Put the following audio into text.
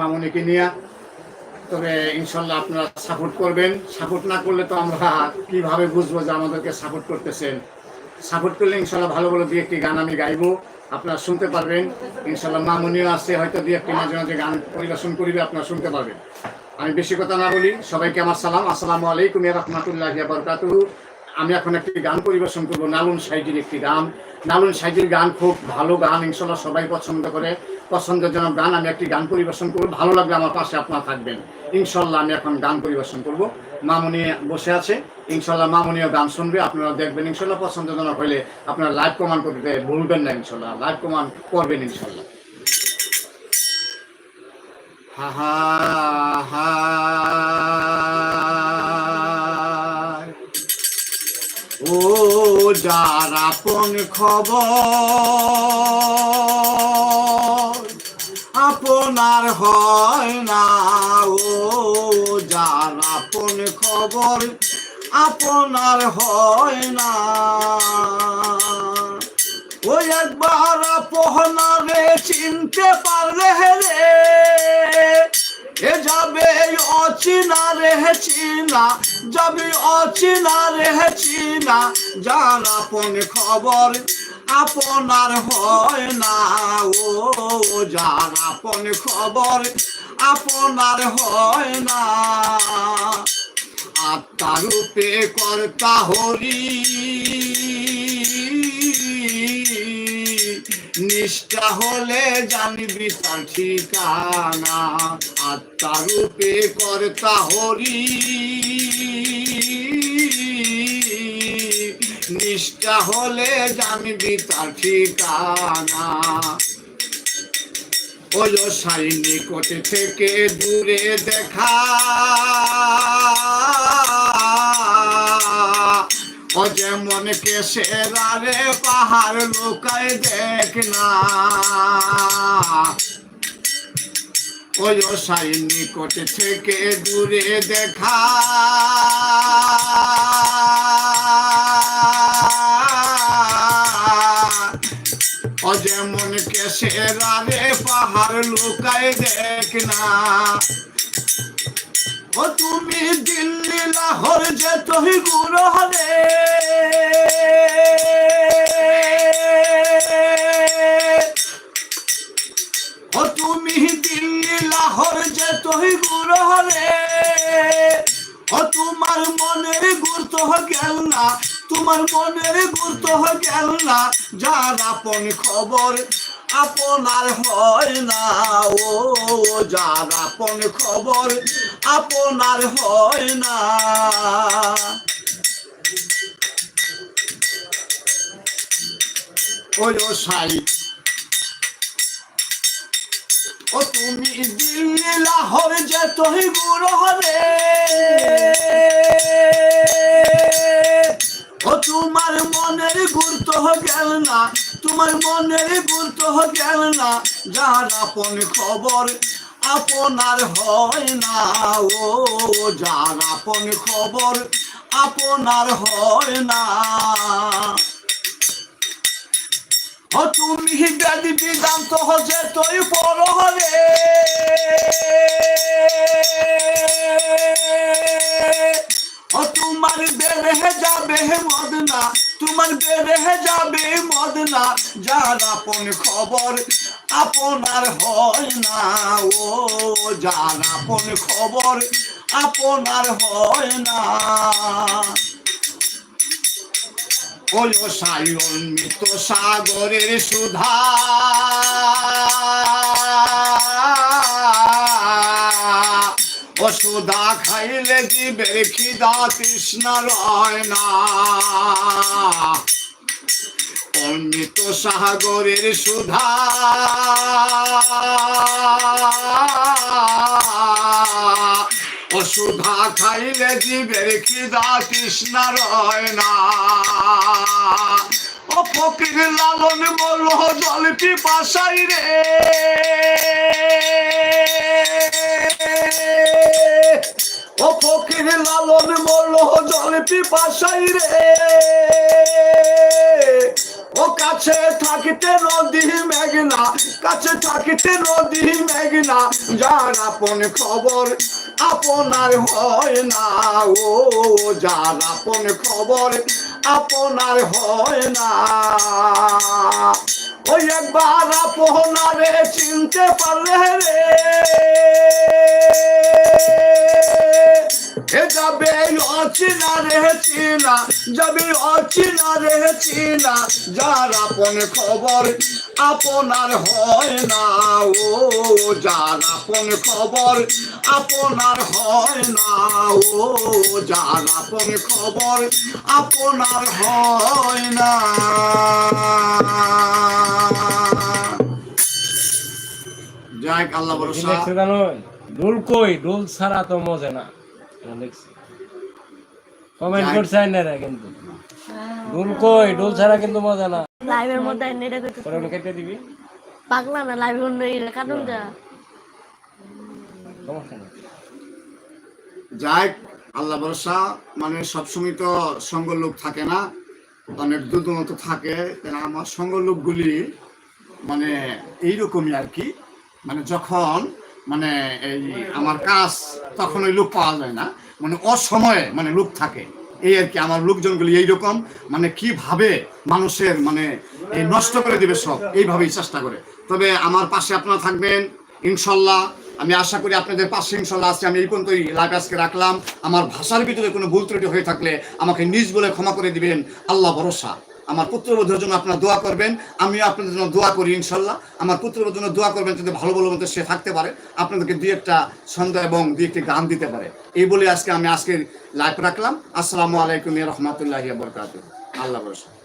মামনিকে নিয়ে। তবে ইনশাল্লাহ আপনারা সাপোর্ট করবেন। সাপোর্ট না করলে তো আমরা কীভাবে বুঝব যে আমাদেরকে সাপোর্ট করতেছেন? সাপোর্ট করলে ইনশাল্লাহ ভালো ভালো দু একটি গান আমি গাইবো। আপনারা শুনতে পারবেন। ইনশাল্লাহ মামনিও আছে, হয়তো দু একটি মাঝে মাঝে গান পরিবেশন করিবে, আপনারা শুনতে পারবেন। আমি বেশি কথা না বলি, সবাইকে আমার সালাম। আসসালামু আলাইকুম রহমতুল্লাহ বরকাতুহু। আমি এখন একটি গান পরিবেশন করব, নালুন সাইজির একটি গান। নালুন সাইজির গান খুব ভালো গান, ইনশাল্লাহ সবাই পছন্দ করে। পছন্দজনক গান আমি একটি গান পরিবেশন করব। ভালো লাগবে আমার পাশে আপনারা থাকবেন। ইনশাল্লাহ আমি এখন গান পরিবেশন করব। মামনি বসে আছে। ইনশাল্লাহ মামনিও গান শুনবে, আপনারা দেখবেন। ইনশাল্লাহ পছন্দজনক হলে আপনারা লাইভ কমান্ড করতে ভুলবেন না, ইনশাল্লাহ। লাইভ কমান্ড করবেন, ইনশাল্লাহ। হা হা, ও যার আপন খবর আপনার হয় না। ও, যার আপন খবর আপনার হয় না। ওই একবার পহনারে চিনতে পারলে রে, এ যাবে অচিনা রে, চিনা, যাবে অচিনা রে, চিনা, যার আপন খবর আপনার হয় না, ও যার আপন খবর আপনার হয় না। আত্মারূপে কর্তা হরি, নিষ্ঠা হলে জানবি তার ঠিকানা। আত্মারূপে কর্তা হরি। নিষ্ঠা হলে জানবি তার ঠিকানা। ওই সাই নিকটে থেকে দূরে দেখা। ও যেমন কেসেরা রে পাহাড় লোকায় দেখ না। ওই সাই নিকটে থেকে দূরে দেখা। যেমন কেসেরা রে, পাহাড় লোকায় দেখ না। ও তুমি দিল্লি, লাহোর যে তুই গুরু হলে ও তুমি দিল্লি, লাহোর যে তুই গুরু হলে ও তোমার মনের গুরুত্ব গেল না। তোমার মনের গুরুত্ব গেল না, যার আপন খবর আপনার হয় না। ও, যার আপন খবর আপনার হয় না। ওই সাই ও তুমি দিল্লি, লাহোর যে তুই গুরু হবে তোমার মনের গুরুত্ব গেল না, তোমার মনের গুরুত্ব গেল না। যার আপন খবর আপনার হয় না, ও যার আপন খবর আপনার হয় না। তুমি বেদি বিদান্ত হচ্ছে বড় হবে ও তোমার বেড়ে যাবে মদনা, তোমার বেড়ে যাবে মদনা, যার আপন খবর আপনার হয় না। ও, যার আপন খবর আপনার হয় না। ওই সায়ন মৃত সাগরের সুধা সুধা খাইলে জীবের খিদা তৃষ্ণা রয় না অমৃত সাগরের সুধা। ও সুধা খাইলে জীবের খিদা তৃষ্ণা রয় না ও ফকির লালন বল জল পিপাসাই রে। ফকির লালন বল জল পিপাসাই রে। ও কাছে থাকিতে নদী মেঘনা, কাছে থাকিতে নদী মেঘনা, যার আপন খবর আপনার হয় না ও, যার আপন খবর আপনার হয় না। ওই একবার আপনারে চিনতে পারলে রে। যাবে অচিনা রে চিনা যাবে অচিনা রে চিনা যার আপন খবর আপনার হয় না ও যার আপন খবর আপনার হয় না ও যার আপন খবর আপনার হয় না। যাই হোক, আল্লাহ কই? ছাড়া তো মজে না। কমেন্ট যাই- করছে না রে কিন্তু। ডোল কই? ডোল ছাড়া কিন্তু মজা না। লাইভের মধ্যে নেটে পরে কেটে দিবি। পাগলা না লাইভে অন্য কাটুন যা। যাই আল্লাহ ভরসা। মানে সবসময় তো সঙ্গ লোক থাকে না। অনেক দূর দূরান্ত থাকে। আমার সঙ্গ লোকগুলি মানে এইরকমই আর কি। মানে যখন মানে এই আমার কাজ তখন ওই লোক পাওয়া যায় না। মানে অসময়ে মানে লোক থাকে। এই আর কি, আমার লোকজনগুলি এইরকম। মানে কীভাবে মানুষের মানে নষ্ট করে দিবে সব, এইভাবেই চেষ্টা করে। তবে আমার পাশে আপনারা থাকবেন, ইনশাল্লাহ। আমি আশা করি আপনাদের পাশে ইনশাল্লাহ আজকে আমি এই পর্যন্তই লাইভ আজকে রাখলাম। আমার ভাষার ভিতরে কোনো ভুল ত্রুটি হয়ে থাকলে আমাকে নিজ বলে ক্ষমা করে দিবেন। আল্লাহ ভরসা। আমার পুত্রবধূর জন্য আপনার দোয়া করবেন, আমিও আপনাদের জন্য দোয়া করি ইনশাল্লাহ। আমার পুত্রবধূর জন্য দোয়া করবেন যাতে ভালো ভালো মতো সে থাকতে পারে, আপনাদেরকে দুই একটা ছন্দ এবং দুই একটি গান দিতে পারে। এই বলে আজকে আমি আজকে লাইভ রাখলাম। আসসালামু আলাইকুম রহমতুল্লাহ বরকাত আল্লাহ ভরসা।